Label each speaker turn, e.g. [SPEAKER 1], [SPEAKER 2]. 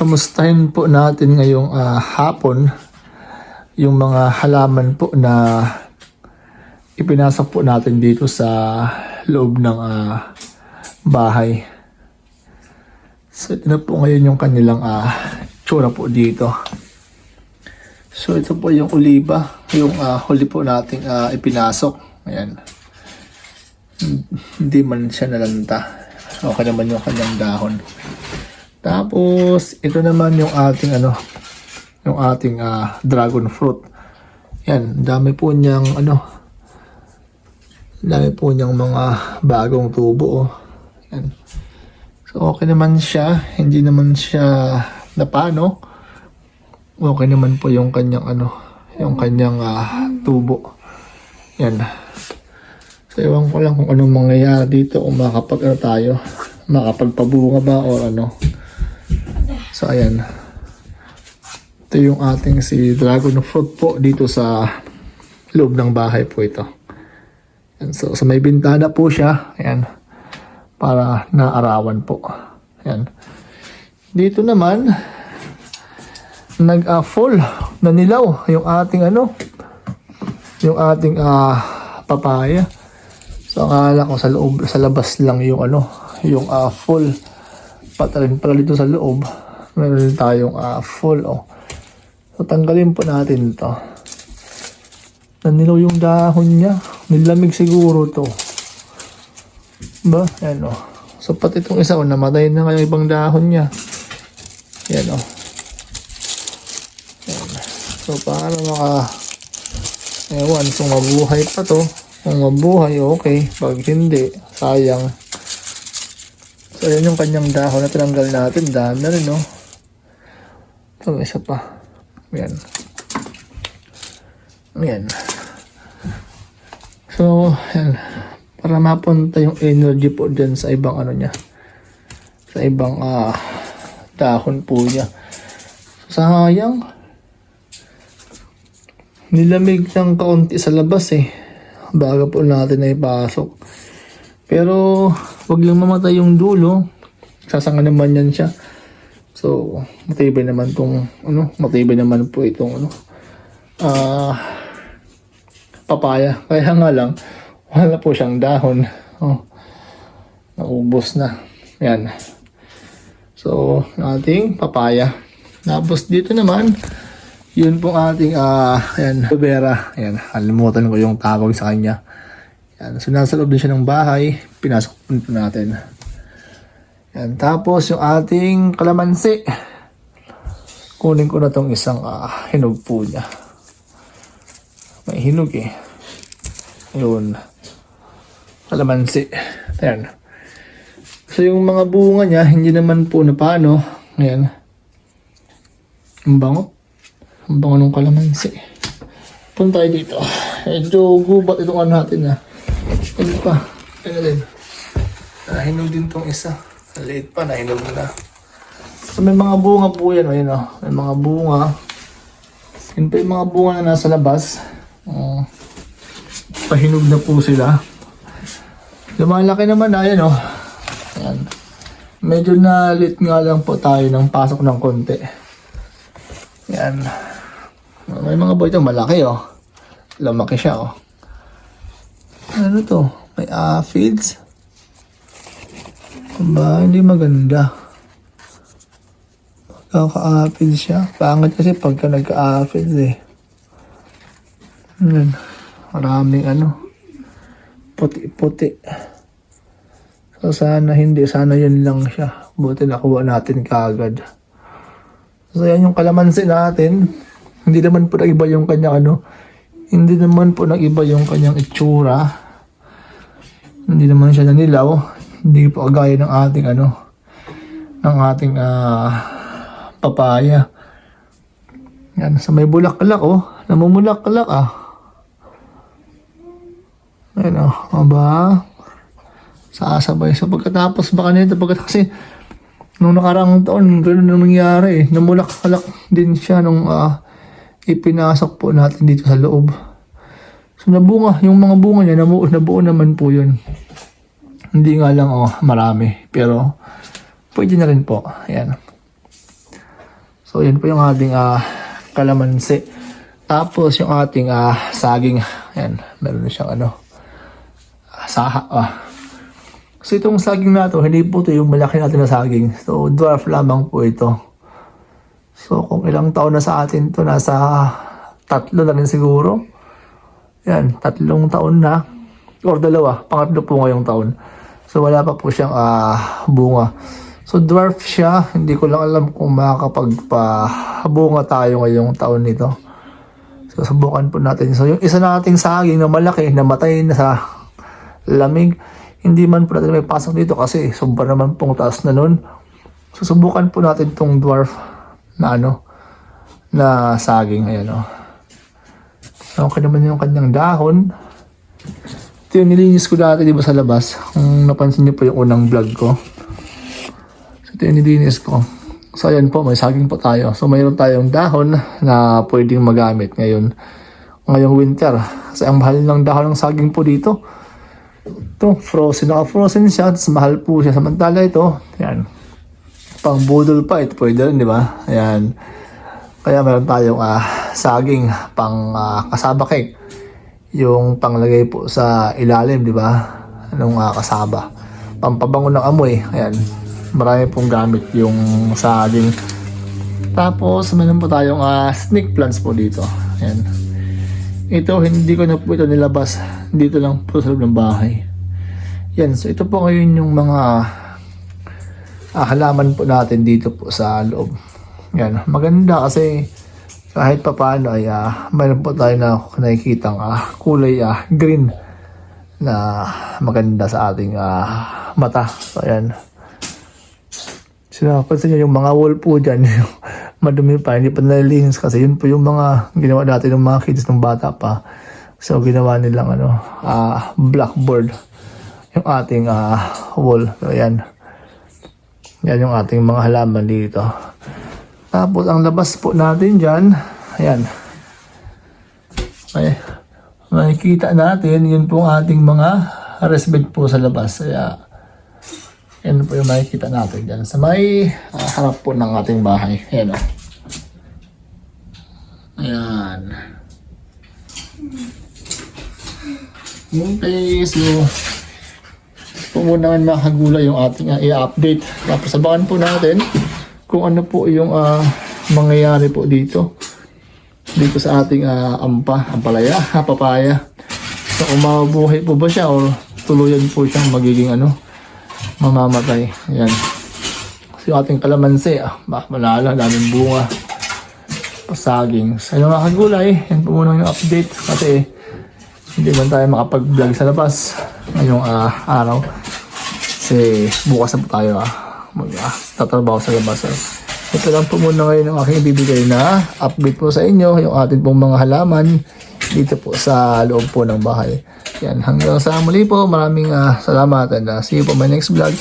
[SPEAKER 1] kamustahin po natin ngayong ah, hapon yung mga halaman po na ipinasok po natin dito sa loob ng ah, bahay. So ito na po ngayon yung kanilang ah, tsura po dito. So ito po yung oliba, yung ah, huli po nating ah, ipinasok. Ayan. Hindi man siya nalanta. Okay naman yung kanyang dahon. Tapos, ito naman yung ating ano, yung ating ah, dragon fruit. Yan, dami po niyang ano, dami po niyang mga bagong tubo. Oh. Yan. So, okay naman siya. Hindi naman siya napano. Okay naman po yung kanyang ano, yung kanyang ah, tubo. Yan. So, ewan ko lang kung anong mangyayari dito kung makapag ano tayo, makapagpabunga ba o ano. So, ayan. Ito yung ating si dragon fruit po dito sa loob ng bahay po ito. Ayan, so, sa may bintana po siya. Ayan. Para naarawan po. Ayan. Dito naman, nag-full na nilaw yung ating ano, yung ating ah papaya. So, akala ko sa loob, sa labas lang yung ano, yung ah, full. Pati rin pala dito sa loob. Meron tayong ah, full, oh. So, tanggalin po natin to. Nanilaw yung dahon niya. Nilamig siguro to. Ba? Yan, oh. So, pati itong isa, oh, namatay na nga yung ibang dahon niya. Yan, oh. Yan. So, paano maka... Ewan, kung mabuhay pa to. Kung mabuhay, okay. Pag hindi, sayang. So, yan yung kanyang dahon na tinanggal natin. Dahon na rin, no? Ito, may isa pa. Yan. Yan. So, yan. Para mapunta yung energy po dyan sa ibang ano niya. Sa ibang ah dahon po niya. Sayang. Nilamig ng kaunti sa labas eh. Baga po natin na ipasok. Pero, wag lang mamatay yung dulo. Sasanga naman yan siya. So, matibay naman tong, ano, matibay naman po itong, ano, ah, papaya. Kaya nga lang, wala po siyang dahon. Oh, naubos na. Yan. So, ating papaya. Tapos dito naman, yun pong ating, ah, ayan, vera. Ayan, alimutan ko yung tawag sa kanya. Yan. So, nasa loob din siya ng bahay. Pinasok natin. Yan. Tapos, yung ating kalamansi. Kunin ko na tong isang ah, hinog po niya. May hinog eh. Yun. Kalamansi. Ayan. So, yung mga bunga niya, hindi naman po na paano. Ayan. Ang bango. Ang bango ng kalamansi. Punta tayo dito. Medyo gubat itong ano natin ah. Ano pa? Ano din? Nahinog din tong isa. Maliit pa, nahinog na. So may mga bunga po yan. Ayun oh. May mga bunga. Yun pa mga bunga na nasa labas. Oh. pahinog na po sila. Lumalaki naman na yan oh. Ayan. Medyo nalit nga lang po tayo ng pasok ng konti. Yan. May mga boy ito, malaki oh. Lumaki siya oh. Ano to? May aphids? Ba, hindi maganda. Pagkaka-aphids siya. Pangit kasi pagka nagka-aphids eh. Yan. Maraming ano. Puti-puti. So sana hindi. Sana yun lang siya. Buti nakuha natin kaagad. So yan yung kalamansi natin. Hindi naman po nag-iba yung kanyang ano. Hindi naman po nag-iba yung kanyang itsura. Hindi naman siya nanilaw. Hindi po kagaya ng ating ano. Ng ating ah, papaya. Yan. Sa may bulaklak oh. Namumulaklak ah. Ayun oh. Aba. Sasabay. So pagkatapos baka nito. Pagkatapos kasi nung nakarang taon, ganoon na nangyari eh. Namulaklak din siya nung ah, ipinasok po natin dito sa loob. So nabunga, yung mga bunga niya, nabuo, nabuo naman po yun. Hindi nga lang, oh, marami. Pero, pwede na rin po. Ayan. So, yun po yung ating ah, kalamansi. Tapos, yung ating ah, saging. Ayan, meron na siyang ano, ah, saha. Ah. So, itong saging na to, hindi po ito yung malaki natin na saging. So, dwarf lamang po ito. So, kung ilang taon na sa atin to nasa tatlo na rin siguro. Yan, tatlong taon na. Or dalawa, pangatlo po ngayong taon. So, wala pa po siyang ah, bunga. So, dwarf siya. Hindi ko lang alam kung makakapagpabunga tayo ngayong taon nito. So, subukan po natin. So, yung isa nating saging na malaki, namatay na sa lamig, hindi man po natin may pasok dito kasi sobra naman pong taas na nun. So, subukan po natin tong dwarf na ano, na saging. Ayan, oh. So, okay naman yung kanyang dahon. Ito yung nilinis ko dati, di ba, sa labas. Kung napansin niyo po yung unang vlog ko. So, ito yung nilinis ko. So, ayan po, may saging po tayo. So, mayroon tayong dahon na pwedeng magamit ngayon. Ngayong winter. Kasi ang mahal ng dahon ng saging po dito. Ito, frozen. Naka-frozen siya. Tapos mahal po siya. Samantala ito, ayan. Pang budol pa. Ito pwede rin, di ba? Ayan. Kaya meron tayong ah, saging pang ah, kasaba cake. Yung panglagay po sa ilalim, di ba? Anong ah, kasaba. Pampabango ng amoy. Ayan. Marami pong gamit yung saging. Tapos, meron po tayong ah, snake plants po dito. Ayan. Ito, hindi ko na po ito nilabas. Dito lang po sa loob ng bahay. Yan. So, ito po ngayon yung mga ah, halaman po natin dito po sa loob. Yan. Maganda kasi kahit pa paano ay ah, mayroon po tayo na nakikita ah, kulay ah, green na maganda sa ating ah, mata. So, ayan. Sinapansin nyo yung mga wall po dyan, yung madumi pa, hindi pa nalilinis kasi yun po yung mga ginawa natin ng mga kids ng bata pa. So, ginawa nilang ano, ah, blackboard yung ating ah, wall. So, ayan. Yan yung ating mga halaman dito. Tapos, ang labas po natin dyan, ayan. May, makikita natin, yun po ang ating mga bed po sa labas. Kaya, yan po yung makikita natin dyan. Sa may ah, harap po ng ating bahay. Ayan o. Ayan. Okay, so po muna kagulay yung ating uh, i-update. Tapos abangan po natin kung ano po yung ah, mangyayari po dito. Dito sa ating ah, ampa, ampalaya, papaya. So kung mabuhay po ba siya or tuluyan po siyang magiging ano, mamamatay. Ayan. Yung ating kalamansi, ah, malala, daming bunga. Pasaging. So yung mga kagulay, yan po muna yung update kasi hindi man tayo makapag-vlog sa labas ngayong ah, araw. Kasi bukas na po tayo ah, mag ah, tatrabaho sa labas. Ah. Ito lang po muna ngayon ang aking ibibigay na update po sa inyo, yung ating pong mga halaman dito po sa loob po ng bahay. Yan, hanggang sa muli po, maraming ah, salamat and ah, see you po my next vlog.